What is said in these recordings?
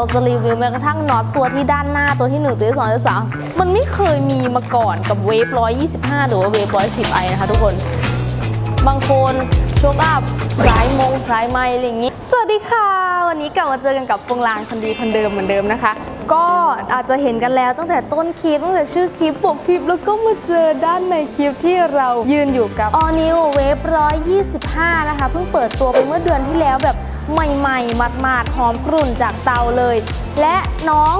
เราจะรีวิวแม้กระทั่งน็อตตัวที่ด้านหน้าตัวที่ 1 ตัวที่2ตัวที่3มันไม่เคยมีมาก่อนกับเวฟ125 หรือว่าเวฟ110ไอนะคะทุกคน บางคนโชคอัพสายมงสายไม้อะไรอย่างนี้ สวัสดีค่ะ วันนี้กลับมาเจอกันกับฟงลางคนดีคนเดิมเหมือนเดิมนะคะ ก็อาจจะเห็นกันแล้วตั้งแต่ต้นคลิปตั้งแต่ชื่อคลิปปกคลิปแล้วก็มาเจอด้านในคลิปที่เรายืนอยู่กับ All New Wave 125 นะคะ เพิ่งเปิดตัวไปเมื่อเดือนที่แล้วแบบ ใหม่ๆหมาดๆหอมกรุ่นจากเตาเลย และน้อง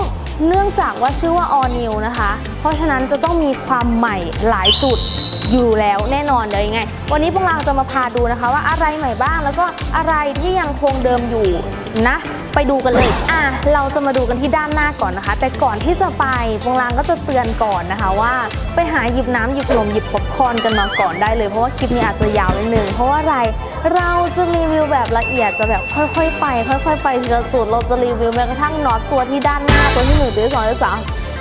เนื่องจากว่าชื่อว่า All New นะคะ เพราะฉะนั้นจะต้องมีความใหม่หลายจุดอยู่แล้วแน่นอนเดี๋ยวยังไง วันนี้พวกเราจะมาพาดูนะคะว่าอะไรใหม่บ้าง แล้วก็อะไรที่ยังคงเดิมอยู่นะ ไปดูกันเลย อะ เราจะมาดูกันที่ด้านหน้าก่อนนะคะ แต่ก่อนที่จะไปวกเราก็จะเตือนก่อนนะคะว่า ไปหาหยิบน้ำหยิบนมหยิบป๊อปคอนกันมาก่อนได้เลยเพราะว่าคลิปนี้อาจจะยาวนิดนึงเพราะว่าอะไรเราจะรีวิวแบบละเอียดจะแบบค่อยๆไป ค่อยๆไปทีละจุดเราจะรีวิวแม้กระทั่งน็อตตัวที่ด้านหน้าตัวที่หนึ่งตัวที่สองตัวที่สาม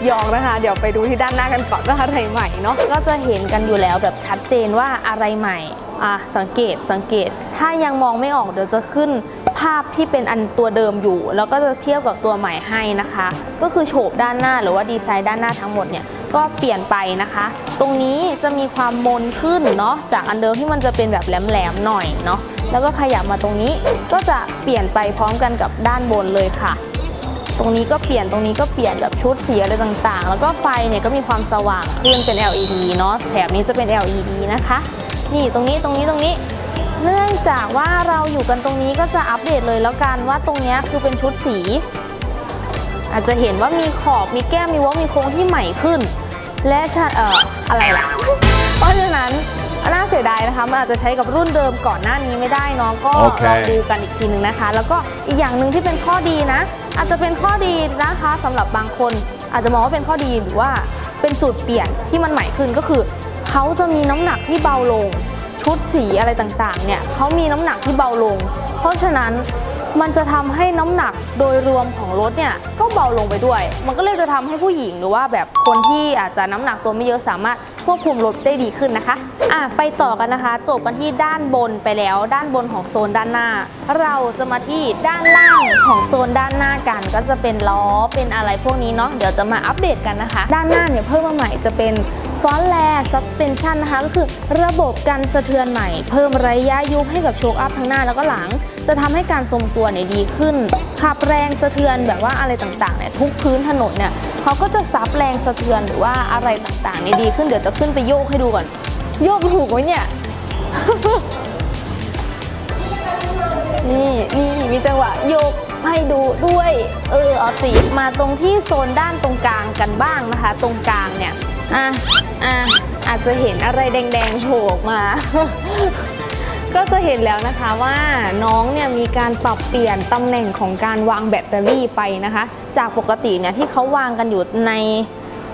ยองนะคะ เดี๋ยวไปดูที่ด้านหน้ากันก่อนว่าอะไรใหม่เนาะก็จะเห็นกันอยู่แล้วแบบชัดเจนว่าอะไรใหม่อะสังเกตสังเกต ถ้ายังมองไม่ออกเดี๋ยวจะขึ้น ภาพที่เป็นอันตัวเดิมอยู่ แล้วก็จะเทียบกับตัวใหม่ให้นะคะ ก็คือโฉบด้านหน้าหรือว่าดีไซน์ด้านหน้าทั้งหมดเนี่ยก็เปลี่ยนไปนะคะ ตรงนี้จะมีความมนขึ้นเนาะจากอันเดิมที่มันจะเป็นแบบแหลมๆหน่อยเนาะแล้วก็ขยับมาตรงนี้ก็จะเปลี่ยนไปพร้อมกันกับด้านบนเลยค่ะ ตรงนี้ก็เปลี่ยนตรงนี้ก็เปลี่ยนแบบชุดสีอะไรต่างๆ แล้วก็ไฟเนี่ยก็มีความสว่างขึ้นเป็น LED เนาะแถบนี้จะเป็น LED นะคะ นี่ตรงนี้ตรงนี้ตรงนี้ เนื่องจากว่าเราอยู่กันตรงนี้ก็จะอัปเดตเลยแล้วกันว่าตรงเนี้ยคือเป็นชุดสี อาจจะเห็นว่ามีขอบมีแก้มมีวอลมีโค้งที่ใหม่ขึ้น และชะเอ่ออะไรล่ะ เพราะฉะนั้นน่าเสียดายนะคะ มันอาจจะใช้กับรุ่นเดิมก่อนหน้านี้ไม่ได้เน้องก็โอเคลองดูกันอีกทีหนึ่งนะคะ แล้วก็อีกอย่างหนึ่งที่เป็นข้อดีนะ อาจจะเป็นข้อดีนะคะสำหรับบางคน อาจจะมองว่าเป็นข้อดีหรือว่าเป็นจุดเปลี่ยนที่มันใหม่ขึ้นก็คือเขาจะมีน้ำหนักที่เบาลง ชุดสีอะไรต่างๆ เนี่ยเขามีน้ำหนักที่เบาลง เพราะฉะนั้นมันจะทำให้น้ำหนักโดยรวมของรถเนี่ยก็เบาลงไปด้วย มันก็เลยจะทำให้ผู้หญิงหรือว่าแบบคนที่อาจจะน้ำหนักตัวไม่เยอะสามารถ ควบคุมรถได้ดีขึ้นนะคะอะไปต่อกันนะคะ จบกันที่ด้านบนไปแล้ว ด้านบนของโซนด้านหน้า เราจะมาที่ด้านล่างของโซนด้านหน้ากัน ก็จะเป็นล้อเป็นอะไรพวกนี้เนาะเดี๋ยวจะมาอัปเดตกันนะคะ ด้านหน้าเนี่ยเพิ่มมาใหม่จะเป็นฟอนแล suspension นะคะก็คือระบบกันสะเทือนใหม่ เพิ่มระยะยุบให้กับโชคอัพทั้งหน้าแล้วก็หลัง จะทำให้การทรงตัวเนี่ยดีขึ้น ขับแรงสะเทือนแบบว่าอะไรต่างๆเนี่ยทุกพื้นถนนเนี่ยเขาก็จะซับแรงสะเทือนหรือว่าอะไรต่างๆเนี่ยดีขึ้นเดี๋ยวจะขึ้นไปโยกให้ดูก่อน โยกถูกไหมเนี่ย นี่นี่มีจังหวะโยกให้ดูด้วย เออเอาสีมาตรงที่โซนด้านตรงกลางกันบ้างนะคะ ตรงกลางเนี่ย อะอะอาจจะเห็นอะไรแดงๆโผล่ออกมา ก็จะเห็นแล้วนะคะว่าน้องเนี่ยมีการปรับเปลี่ยนตำแหน่งของการวางแบตเตอรี่ไปนะคะ จากปกติเนี่ยที่เขาวางกันอยู่ใน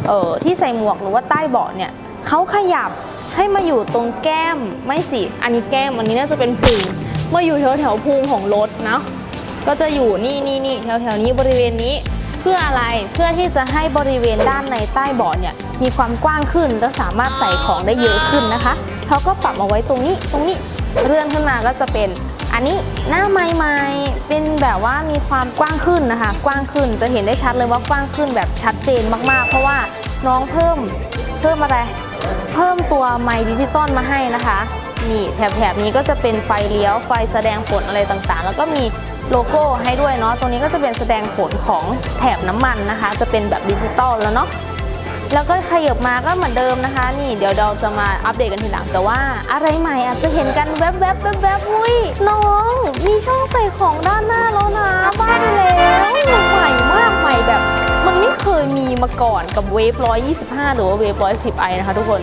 เอ่อที่ใส่หมวกหรือว่าใต้เบาะเนี่ย เขาขยับให้มาอยู่ตรงแก้มไม่สิ อันนี้แก้มอันนี้น่าจะเป็นพุงมาอยู่แถวแถวพุงของรถเนาะก็จะอยู่นี่นี่นี่แถวแถวนี้บริเวณนี้ เพื่ออะไรเพื่อที่จะให้บริเวณด้านในใต้เบาะเนี่ยมีความกว้างขึ้นและสามารถใส่ของได้เยอะขึ้นนะคะเขาก็ปรับมาไว้ตรงนี้ตรงนี้เลื่อนขึ้นมาก็จะเป็นอันนี้หน้าไม้ไม้เป็นแบบว่ามีความกว้างขึ้นนะคะ กว้างขึ้นจะเห็นได้ชัดเลยว่ากว้างขึ้นแบบชัดเจนมากๆ เพราะว่าน้องเพิ่มเพิ่มอะไร เพิ่มตัวไมค์ดิจิตอลมาให้นะคะ นี่แถบๆนี้ก็จะเป็นไฟเลี้ยวไฟแสดงผลอะไรต่างๆ แล้วก็มีโลโก้ให้ด้วยเนาะตรงนี้ก็จะเป็นแสดงผลของแถบน้ำมันนะคะ จะเป็นแบบดิจิตอลแล้วเนาะแล้วก็ขยับมาก็เหมือนเดิมนะคะ นี่เดี๋ยวเราจะมาอัปเดตกันทีหลังแต่ว่า อะไรใหม่อาจจะเห็นกันแวบๆแวบๆแวบๆอุ้ยน้อง มีช่องใส่ของด้านหน้าแล้วนะบ้าไปแล้ว มาก่อนกับเวฟ125 หรือว่าเวฟ110ไอนะคะทุกคน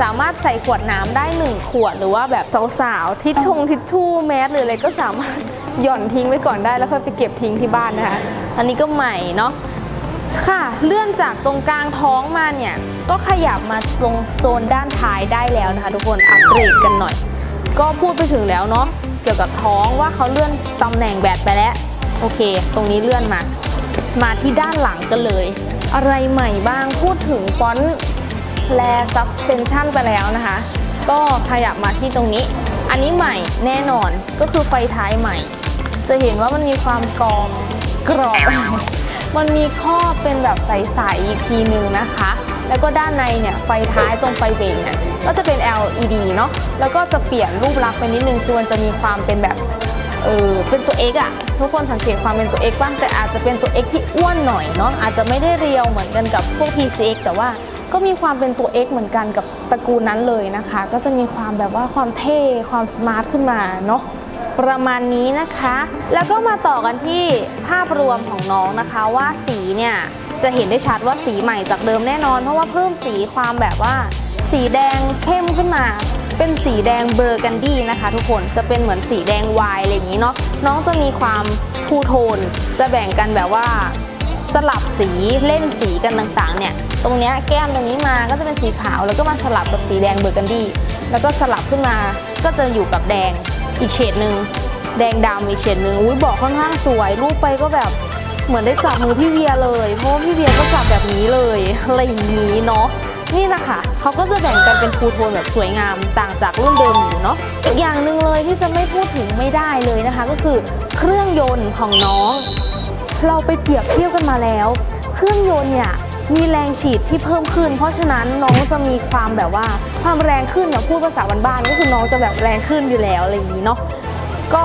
สามารถใส่ขวดน้ำได้ 1 ขวด หรือว่าแบบสาวๆทิชชงทิชชู่แมสหรืออะไรก็สามารถหย่อนทิ้งไว้ก่อนได้แล้วค่อยไปเก็บทิ้งที่บ้านนะคะ อันนี้ก็ใหม่เนาะค่ะเลื่อนจากตรงกลางท้องมาเนี่ย ก็ขยับมาตรงโซนด้านท้ายได้แล้วนะคะ ทุกคนอัปเกรดกันหน่อย ก็พูดไปถึงแล้วเนาะเกี่ยวกับท้องว่าเขาเลื่อนตำแหน่งแบตไปแล้ว โอเค ตรงนี้เลื่อนมา มาที่ด้านหลังกันเลย อะไรใหม่บ้างพูดถึงฟอนต์แล suspension ไปแล้วนะคะ ก็ขยับมาที่ตรงนี้ อันนี้ใหม่แน่นอนก็คือไฟท้ายใหม่ จะเห็นว่ามันมีความกรองกรอบมันมีครอบเป็นแบบใสๆอีกทีหนึ่งนะคะ แล้วก็ด้านในเนี่ยไฟท้ายตรงไฟเบรกเนี่ยก็จะเป็น LED เนาะแล้วก็จะเปลี่ยนรูปลักษณ์ไปนิดนึงคือมันจะมีความเป็นแบบ เออเป็นตัว X อะทุกคนสังเกตความเป็นตัว X บ้างแต่อาจจะเป็นตัว X ที่อ้วนหน่อยเนาะอาจจะไม่ได้เรียวเหมือนกันกับพวก PCX แต่ว่าก็มีความเป็นตัว X เหมือนกันกับตระกูลนั้นเลยนะคะ ก็จะมีความแบบว่าความเท่ความสมาร์ทขึ้นมาเนาะประมาณนี้นะคะ แล้วก็มาต่อกันที่ภาพรวมของน้องนะคะว่าสีเนี่ยจะเห็นได้ชัดว่าสีใหม่จากเดิมแน่นอน เพราะว่าเพิ่มสีความแบบว่า สีแดงเข้มขึ้นมา เป็นสีแดงเบอร์กันดี้นะคะ ทุกคนจะเป็นเหมือนสีแดงวายอะไรอย่างนี้เนาะน้องจะมีความทูโทน จะแบ่งกันแบบว่าสลับสีเล่นสีกันต่างๆ เนี่ย ตรงเนี้ยแก้มตรงนี้มาก็จะเป็นสีขาว แล้วก็มาสลับกับสีแดงเบอร์กันดี้แล้วก็สลับขึ้นมาก็จะอยู่กับแดงอีกเฉดหนึ่งแดงดำอีกเฉดหนึ่งอุ้ยบอกค่อนข้างสวยรูปไปก็แบบเหมือนได้จับมือพี่เวียเลยเพราะพี่เวียก็จับแบบนี้เลยอะไรอย่างนี้เนาะ นี่นะคะเขาก็จะแบ่งกันเป็นคูโทนแบบสวยงามต่างจากรุ่นเดิมอยู่เนาะอีกอย่างหนึ่งเลยที่จะไม่พูดถึงไม่ได้เลยนะคะ ก็คือเครื่องยนต์ของน้อง เราไปเปรียบเทียบกันมาแล้ว เครื่องยนต์เนี่ยมีแรงฉีดที่เพิ่มขึ้น เพราะฉะนั้นน้องจะมีความแบบว่าความแรงขึ้นอย่างพูดภาษาบ้านๆก็คือน้องจะแบบแรงขึ้นอยู่แล้วอะไรอย่างนี้เนาะก็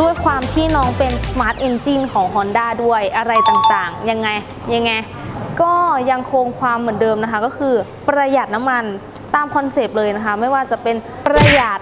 ด้วยความที่น้องเป็น Smart Engine ของ Honda ด้วยอะไรต่างๆ ยังไงยังไง ก็ยังคงความเหมือนเดิมนะคะ ก็คือประหยัดน้ำมันตามคอนเซปต์เลยนะคะ ไม่ว่าจะเป็นประหยัด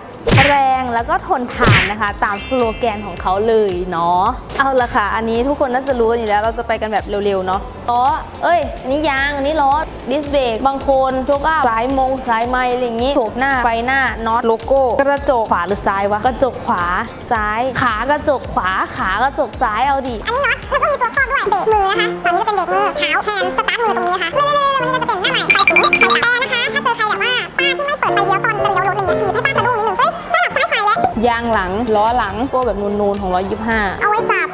แรงแล้วก็ทนทานนะคะ ตามสโลแกนของเขาเลยเนาะเอาละค่ะ อันนี้ทุกคนน่าจะรู้กันอยู่แล้วเราจะไปกันแบบเร็วๆเนาะล้อเอ้ย อันนี้ยาง อันนี้ล้อดิสเบรกบางคนโชกอัพสายมงสายไม้อะไรอย่างงี้โฉบหน้าไฟหน้าน็อตโลโก้กระจกขวาหรือซ้ายวะกระจกขวาซ้าย ขากระจกขวาขากระจกซ้ายเอาดิอันนี้เนาะแล้วก็มีตัวครอบด้วยเบรกมือนะคะตอนนี้จะเป็นเบรกมือเท้าแฮนด์สตาร์ทมือตรงนี้นะคะเรื่อยๆวันนี้ก็จะเป็นหน้าใหม่ไฟสูงไฟแต่นะคะถ้าเจอใครแบบว่าป้าที่ไม่เปิดไฟเลี้ยวตอนจะเลี้ยวรถอะไรเงี้ยบีบให้ป้า ยขวาแล้วยางหลังล้อหลังโก้แบบนูนๆของ125 เอาไว้จับ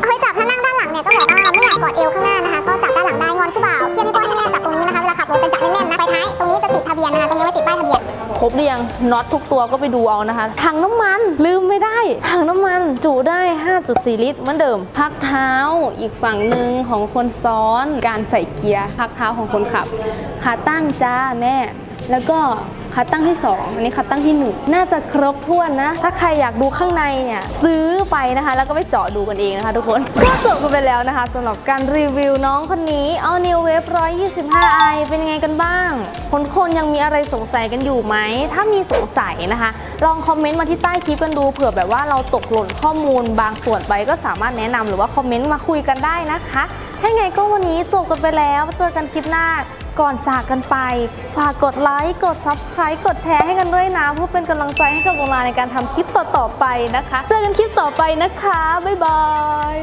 เอาไว้จับถ้านั่งด้านหลังเนี่ยก็แบบว่าไม่อยากกอดเอวข้างหน้านะคะ ก็จับด้านหลังได้งอนคือเปล่าเชื่อพี่ก้อยให้แม่จับตรงนี้นะคะเวลาขับรถเป็นจับแน่นๆนะไฟท้ายตรงนี้จะติดทะเบียนนะคะตรงนี้ไว้ติดป้ายทะเบียนครบหรือยังน็อตทุกตัวก็ไปดูเอานะคะถังน้ำมันลืมไม่ได้ถังน้ำมันจุได้ 5.4 ลิตรเหมือนเดิม พักเท้าอีกฝั่งหนึ่งของคนซ้อน การใส่เกียร์ พักเท้าของคนขับ ขาตั้งจ้าแม่ แล้วก็ ขาตั้งที่ 2 อันนี้ขาตั้งที่ 1 น่าจะครบถ้วนนะ ถ้าใครอยากดูข้างในเนี่ยซื้อไปนะคะ แล้วก็ไปเจาะดูกันเองนะคะทุกคน ก็จบกันไปแล้วนะคะสำหรับการรีวิวน้องคนนี้เอา New Wave 125i เป็นยังไงกันบ้าง คนคนยังมีอะไรสงสัยกันอยู่ไหม ถ้ามีสงสัยนะคะ ลองคอมเมนต์มาที่ใต้คลิปกันดูเผื่อแบบว่าเราตกหล่นข้อมูลบางส่วนไปก็สามารถแนะนำหรือว่าคอมเมนต์มาคุยกันได้นะคะถ้าไงก็วันนี้จบกันไปแล้วเจอกันคลิปหน้า ก่อนจากกันไป ฝากกดไลค์ กด Subscribe กดแชร์ให้กันด้วยนะเพื่อเป็นกำลังใจให้กับโบราในการทำคลิปต่อๆไปนะคะ เจอกันคลิปต่อไปนะคะ บ๊ายบาย